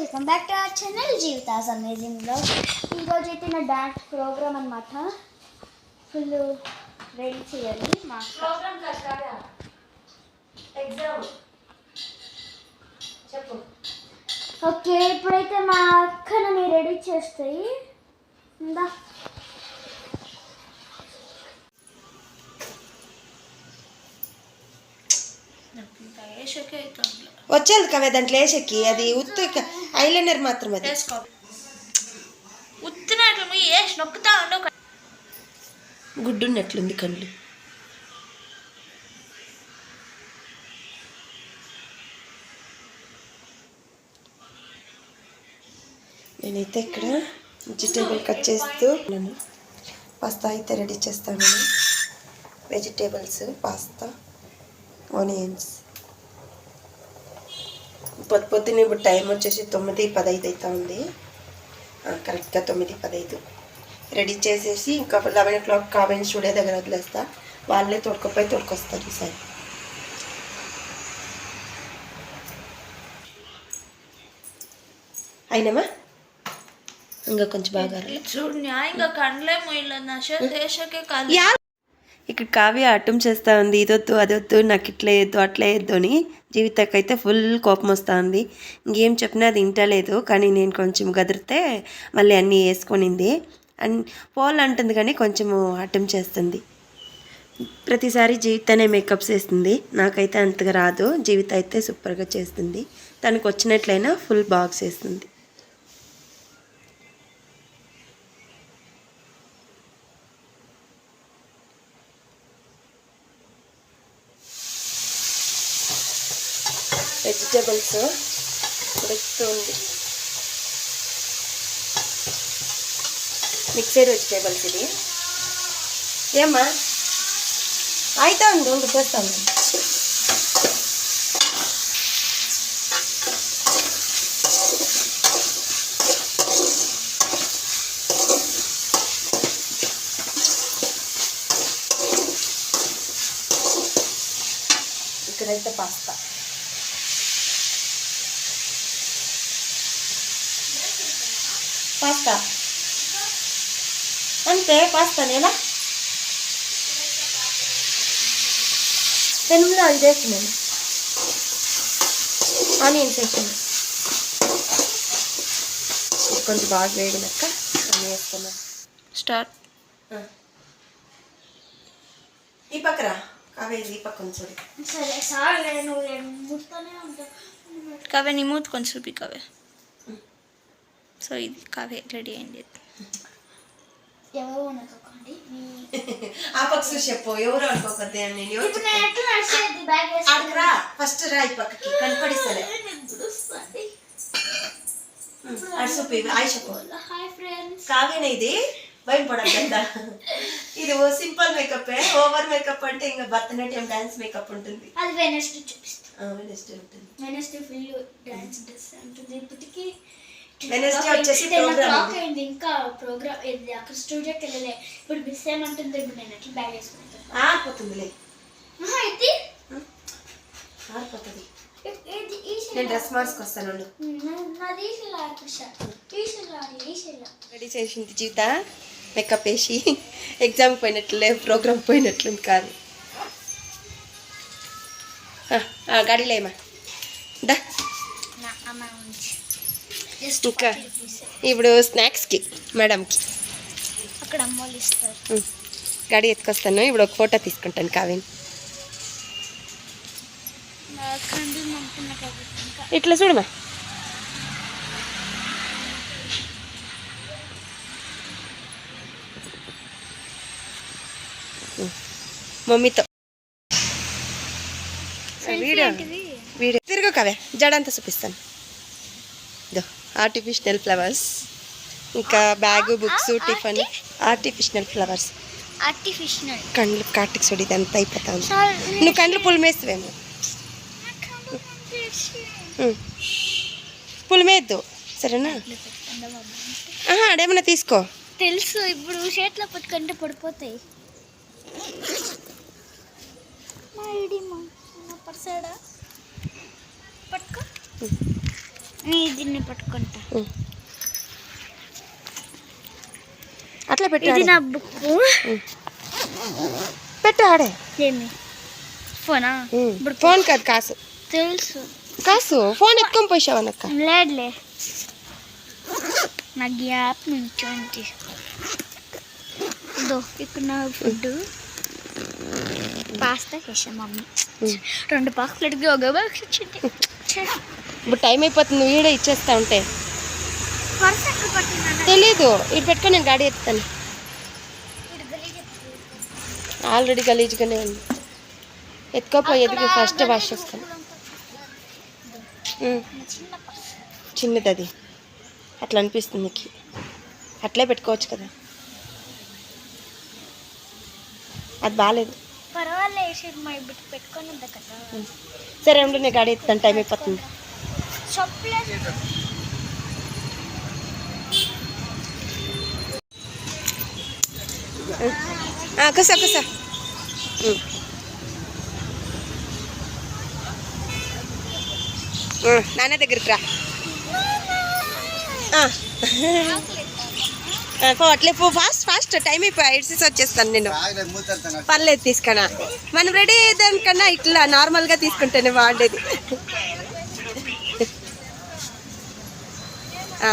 Welcome back to our channel Jeevitha's amazing vlog ఈరోజు అయితే నా డాన్స్ ప్రోగ్రామ్ అనమాట ఫుల్ రెడీ చేయాలి మా. ప్రోగ్రామ్ కాదు కాదా ఎగ్జామ్ చెప్పు. ఓకే ఇప్పుడైతే మా అక్క నన్ను రెడీ చేస్తాయి. ఇందా వచ్చేది కవే దాంట్లో వేసెక్కి అది ఉత్తు ఐలైనర్ మాత్రం అది ఉత్తినట్లు వేసి నొక్కుతా ఉండవు గుడ్డున్నట్లుంది కళ్ళు. నేనైతే ఇక్కడ వెజిటేబుల్ కట్ చేస్తూ ఉన్నాను. పాస్తా అయితే రెడీ చేస్తాను. వెజిటేబుల్స్ పాస్తా ఆనియన్స్ పొద్దు పొద్దున్న ఇప్పుడు టైం వచ్చేసి తొమ్మిది పదైదు అవుతా ఉంది కరెక్ట్గా తొమ్మిది పదైదు. రెడీ చేసేసి ఇంకా లెవెన్ ఓ క్లాక్ కావేన్ స్టూడియో దగ్గర వదిలేస్తా. వాళ్ళే తోడుకోపోయి తోడుకొస్తారు ఈసారి. అయినమా? ఇంకా కొంచెం బాగా చూడు న్యాయంగా కండ్లే మొయ్యలే నా దేశకే కాదు ఇక్కడ కావ్య అటం చేస్తూ ఉంది ఇదొద్దు అదొద్దు నాకు ఇట్లా వేయద్దు అట్లా వేయద్దు అని జీవితకైతే ఫుల్ కోపం వస్తూ ఉంది. ఇంకేం చెప్పినా అది వింటలేదు కానీ నేను కొంచెం గదిరితే మళ్ళీ అన్నీ వేసుకొనింది. అన్ పోల్ అంటుంది కానీ కొంచెము అటం చేస్తుంది. ప్రతిసారి జీవితనే మేకప్స్ వేస్తుంది నాకైతే అంతగా రాదు. జీవిత అయితే సూపర్గా చేస్తుంది. తనకు వచ్చినట్లయినా ఫుల్ బాక్స్ వేస్తుంది. వెజిటేబుల్స్ ఉడుకుతుంది మిక్సర్ వెజిటేబుల్స్ ఇది. ఏమ్మా? అయితే ఉంది ఉడికేస్తాను ఇక్కడైతే పాస్తా. పాస్తా. అంతే పాస్తా నేనా? పెనుములో ఇది వేస్తున్నాను ఆనియన్స్ వేస్తున్నాను. కొంచెం బాగా వేగినాక అన్నీ వేసుకున్నాను స్టార్ట్. ఈ పక్కరా కావేది ఈ పక్క కొంచెం సరే సార్ నువ్వు ముడుతూనే ఉంటావు. కవే నీ మూత కొంచెం చూపి కవే సో ఇది కవే రెడీ అయింది. ఎవరు ఆ చెప్పు ఎవరు అనుకోకద్దే అని నేను ఇప్పుడు నేను ఎట్లా నడిచేది బ్యాగ్ ఆడికి రా ఫస్ట్ రా ఈ పక్కకి కనపడిస్తలే. ఆయి చెప్పు. Hi friends. కావేనా ఇది? భయం పడద్దంట ఇది ఓ సింపుల్ మేకప్ ఓవర్ మేకప్ అంటే ఇంకా భరతనాట్యం డాన్స్ మేకప్ ఉంటుంది. అది వెనస్డే చూపిస్తాను Wednesday ఉంటుంది. వెనస్డే ఫుల్ డాన్స్ డ్రెస్ ఉంటుంది. ఇప్పటికి Wednesday వచ్చేసి ఉంది. అయింది ఇంకా ప్రోగ్రామ్ ఇది అక్కడ స్టూడియోకి వెళ్ళలే. ఇప్పుడు మిస్ ఏమంటుంది ఇప్పుడు నేను ఎట్లా బ్యాగ్ వేసుకుంటాను ఆరిపోతుందిలే. ఇది ఆరిపోతుంది. నేను. డ్రెస్ మార్చుకొస్తాను. రెడీ చేసింది జీవిత? మేకప్ వేసి. ఎగ్జామ్ పోయినట్లే ప్రోగ్రామ్ పోయినట్లుంది కాదు. ఆ, ఆ, గాడిలో ఏమా? దా. ఇంకా 40 rupees. ఇప్పుడు స్నాక్స్కి మేడంకి. అక్కడ అమ్మోళ్ళు ఇస్తారు. ఉం. గాడి ఎత్తుకొస్తాను. ఇప్పుడు ఒక ఫోటో తీసుకుంటాను కావేని. ఇట్లా చూడమా. మమ్మీతో. Video video. తిరుగు కవే జడంతా చూపిస్తాను. ఆర్టిఫిషియల్ ఫ్లవర్స్ ఇంకా bag books tiffin artificial flowers artificial కండ్లు కాటికి చూడు ఇదంతా అయిపోతా ఉంది నువ్వు కండ్లు పులిమేస్తావేమో? పులిమేద్దు. సరేనా? అడేమన్నా తీసుకో. తెలుసు ఇప్పుడు చేతిలో పట్టుకుంటే పడిపోతాయి. మా ఐడి మా పర్సాడా? పట్టుకో. దీన్ని పట్టుకుంటా. అట్లా ఇది పెట్టాడు నా బుక్ పెట్టు ఆడే. ఏమి? ఫోనా? ఇప్పుడు ఫోన్ కాదు కాసు. తెలుసు. కాసు ఫోన్ ఎత్తుకొని పోసావనక్క లేదులే. నా గ్యాప్ నుంచి ఇదో ఇక్కడ నా ఫుడ్ పాస్తా చేసాం మమ్మీ. రెండు బాక్స్లకి ఒక బాక్స్ వచ్చింది ఛే, ఇప్పుడు టైం అయిపోతుంది ఈడే ఇచ్చేస్తా ఉంటే. తెలీదు. ఇటు పెట్టుకొని నేను గాడి ఎత్తాను ఆల్రెడీ గలీజ్గానే ఉంది. ఎత్తుకోపోయి ఎదిగి ఫస్ట్ వాష్ చేస్తాను చిన్నది అది. అట్లా అనిపిస్తుంది నీకు. అట్లే పెట్టుకోవచ్చు కదా. అది బాగాలేదు సరే ఉండు నేను గాడి ఎత్తాను టైం అయిపోతుంది. కుసా కుసా. నాన్న దగ్గరికి రా. అట్లే పో ఫాస్ట్ ఫాస్ట్ టైం అయిపోయి ఎడ్సెస్ వచ్చేస్తాను నేను. పర్లేదు తీసుకున్నా. మనం రెడీ అయ్యేదానికన్నా ఇట్లా నార్మల్గా తీసుకుంటేనే బాగుండేది. ఆ,